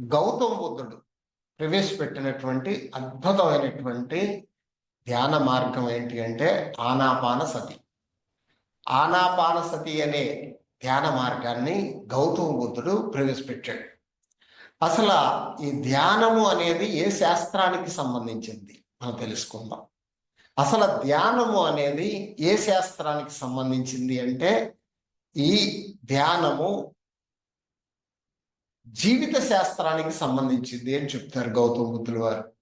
గౌతమ బుద్ధుడు ప్రవేశపెట్టినటువంటి అద్భుతమైనటువంటి ధ్యాన మార్గం ఏంటి అంటే ఆనాపాన సతి. ఆనాపాన సతి అనే ధ్యాన మార్గాన్ని గౌతమ బుద్ధుడు ప్రవేశపెట్టాడు. అసలు ఈ ధ్యానము అనేది ఏ శాస్త్రానికి సంబంధించింది? మనం తెలుసుకుందాం. అసలు ధ్యానము అనేది ఏ శాస్త్రానికి సంబంధించింది అంటే ఈ ధ్యానము జీవిత శాస్త్రానికి సంబంధించింది అని చెప్తారు గౌతమ బుద్ధుల వారు.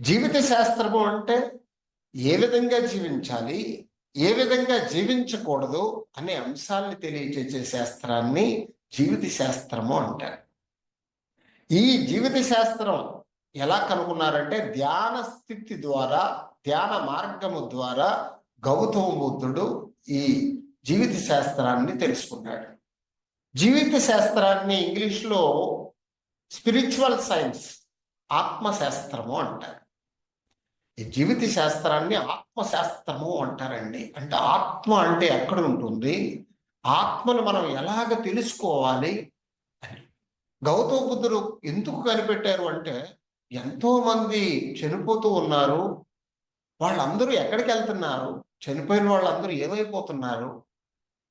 జీవిత శాస్త్రము అంటే ఏ విధంగా జీవించాలి ఏ విధంగా జీవించకూడదు అనే అంశాన్ని తెలియజేసే శాస్త్రాన్ని జీవిత శాస్త్రము అంటారు. ఈ జీవిత శాస్త్రం ఎలా కనుగొన్నారంటే ధ్యాన స్థితి ద్వారా ధ్యాన మార్గము ద్వారా గౌతమ బుద్ధుడు ఈ జీవిత శాస్త్రాన్ని తెలుసుకున్నాడు. జీవిత శాస్త్రాన్ని ఇంగ్లీష్లో స్పిరిచువల్ సైన్స్ ఆత్మశాస్త్రము అంటారు. ఈ జీవిత శాస్త్రాన్ని ఆత్మశాస్త్రము అంటారండి. అంటే ఆత్మ అంటే ఎక్కడ ఉంటుంది? ఆత్మను మనం ఎలాగ తెలుసుకోవాలి అని. గౌతమ బుద్ధుడు ఎందుకు కనిపెట్టారు అంటే ఎంతోమంది చనిపోతూ ఉన్నారు. వాళ్ళందరూ ఎక్కడికి వెళ్తున్నారు? చనిపోయిన వాళ్ళందరూ ఏమైపోతున్నారు?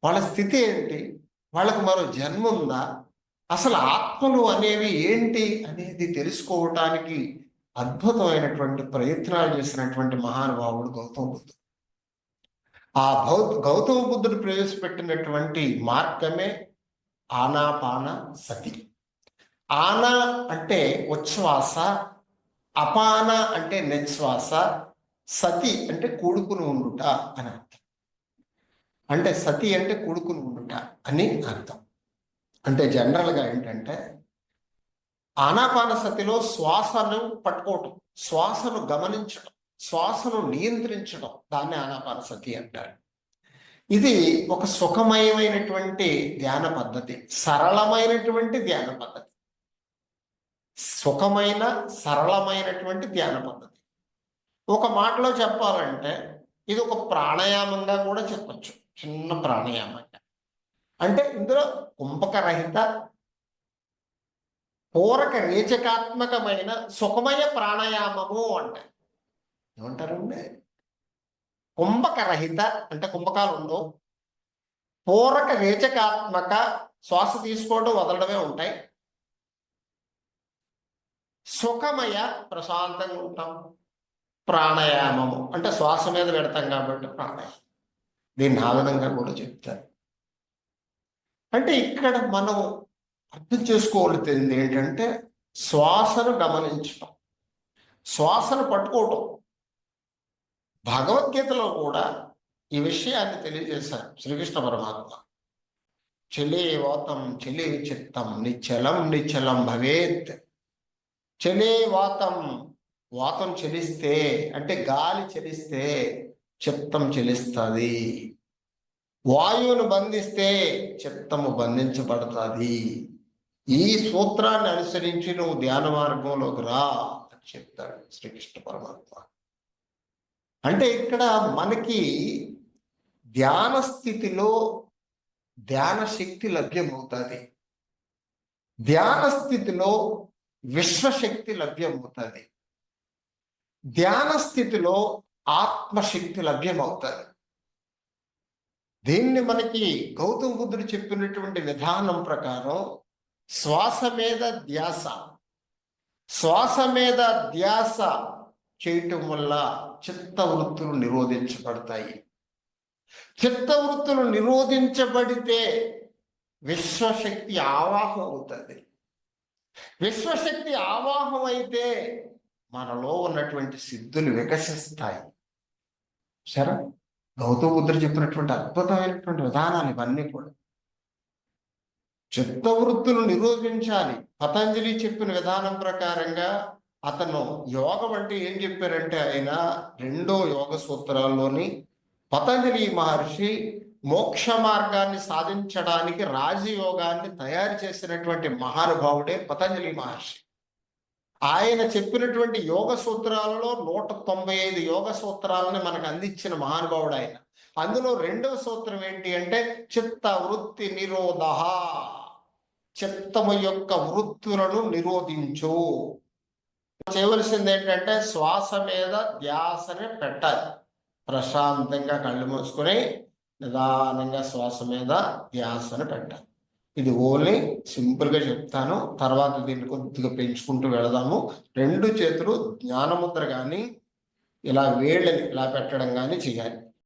వాళ్ళ స్థితి ఏంటి? వాళ్ళకి మరో జన్మ ఉందా అసలు ఆత్మలు అనేవి ఏంటి అనేది తెలుసుకోవటానికి అద్భుతమైనటువంటి ప్రయత్నాలు చేసినటువంటి మహానుభావుడు గౌతమ బుద్ధుడు. ఆ భౌ గౌతమ బుద్ధుడు ప్రవేశపెట్టినటువంటి మార్గమే ఆనాపాన సతి. ఆనా అంటే ఉచ్ఛ్వాస అపాన అంటే నిశ్వాస సతి అంటే కూడుకుని ఉండుట అని అర్థం. అంటే సతి అంటే కూడుకుని ఉండుట అని అర్థం. అంటే జనరల్గా ఏంటంటే ఆనాపాన సతిలో శ్వాసను పట్టుకోవటం శ్వాసను గమనించడం శ్వాసను నియంత్రించడం దాన్ని ఆనాపాన సతి అంటారు. ఇది ఒక సుఖమయమైనటువంటి ధ్యాన పద్ధతి సరళమైనటువంటి ధ్యాన పద్ధతి. సుఖమైన సరళమైనటువంటి ధ్యాన పద్ధతి. ఒక మాటలో చెప్పాలంటే ఇది ఒక ప్రాణాయామంగా కూడా చెప్పచ్చు. చిన్న ప్రాణాయామం. అంటే ఇందులో కుంభకరహిత పూరక రేచకాత్మకమైన సుఖమయ ప్రాణాయామము అంట. ఏమంటారండి కుంభకరహిత అంటే కుంభకాలు ఉండవు పూరక రేచకాత్మక శ్వాస తీసుకోవడం వదలడమే ఉంటాయి. సుఖమయ ప్రశాంతంగా ఉంటాం. ప్రాణాయామము అంటే శ్వాస మీద పెడతాం కాబట్టి ప్రాణాయామం. దీన్ని ఆ కూడా చెప్తారు. అంటే ఇక్కడ మనం అర్థం చేసుకోవాల్సింది ఏంటంటే శ్వాసను గమనించటం. శ్వాసను పట్టుకోవటం. భగవద్గీతలో కూడా ఈ విషయాన్ని తెలియజేశారు శ్రీకృష్ణ పరమాత్మ. చెలే వాతం చెలే చిత్తం నిశ్చలం నిశ్చలం భవేత్. చెలే వాతం వాతం చెలిస్తే అంటే గాలి చెలిస్తే చిత్తం చెలిస్తుంది. వాయువును బంధిస్తే చిత్తము బంధించబడుతుంది. ఈ సూత్రాన్ని అనుసరించి నువ్వు ధ్యాన మార్గంలోకి రా అని చెప్తాడు శ్రీకృష్ణ పరమాత్మ. అంటే ఇక్కడ మనకి ధ్యాన స్థితిలో ధ్యాన శక్తి లభ్యమవుతుంది. ధ్యాన స్థితిలో విశ్వశక్తి లభ్యమవుతుంది. ధ్యాన స్థితిలో ఆత్మశక్తి లభ్యమవుతుంది దీన్ని మనకి గౌతమ బుద్ధుడు చెప్పినటువంటి విధానం ప్రకారం శ్వాస మీద ధ్యాస. శ్వాస మీద ధ్యాస చేయటం వల్ల చిత్తవృత్తులు నిరోధించబడతాయి. చిత్తవృత్తులు నిరోధించబడితే విశ్వశక్తి ఆవాహం అవుతుంది. విశ్వశక్తి ఆవాహం అయితే మనలో ఉన్నటువంటి సిద్ధులు వికసిస్తాయి. సరే? గౌతమ బుద్ధుడు చెప్పినటువంటి అద్భుతమైనటువంటి విధానాలు ఇవన్నీ కూడా. చిత్తవృత్తులు నిరోధించాలి. పతంజలి చెప్పిన విధానం ప్రకారంగా అతను యోగం అంటే ఏం చెప్పారంటే ఆయన రెండో యోగ సూత్రాల్లోని పతంజలి మహర్షి మోక్ష మార్గాన్ని సాధించడానికి రాజయోగాన్ని తయారు చేసినటువంటి మహానుభావుడే పతంజలి మహర్షి. ఆయన చెప్పినటువంటి యోగ సూత్రాలలో నూట తొంభై ఐదు యోగ సూత్రాలని మనకు అందించిన మహానుభావుడు ఆయన. అందులో రెండవ సూత్రం ఏంటి అంటే చిత్త వృత్తి నిరోధ. చిత్తము యొక్క వృత్తులను నిరోధించు. చేయవలసింది ఏంటంటే శ్వాస మీద ధ్యాసని పెట్టాలి. ప్రశాంతంగా కళ్ళు మూసుకొని నిదానంగా శ్వాస మీద ధ్యాసని పెట్టాలి. ఇది ఓన్లీ సింపుల్గా చెప్తాను. తర్వాత దీన్ని కొద్దిగా పెంచుకుంటూ వెళదాము. రెండు చేతులు జ్ఞానముద్ర కానీ ఇలా వేళ్ళని ఇలా పెట్టడం కానీ చేయాలి.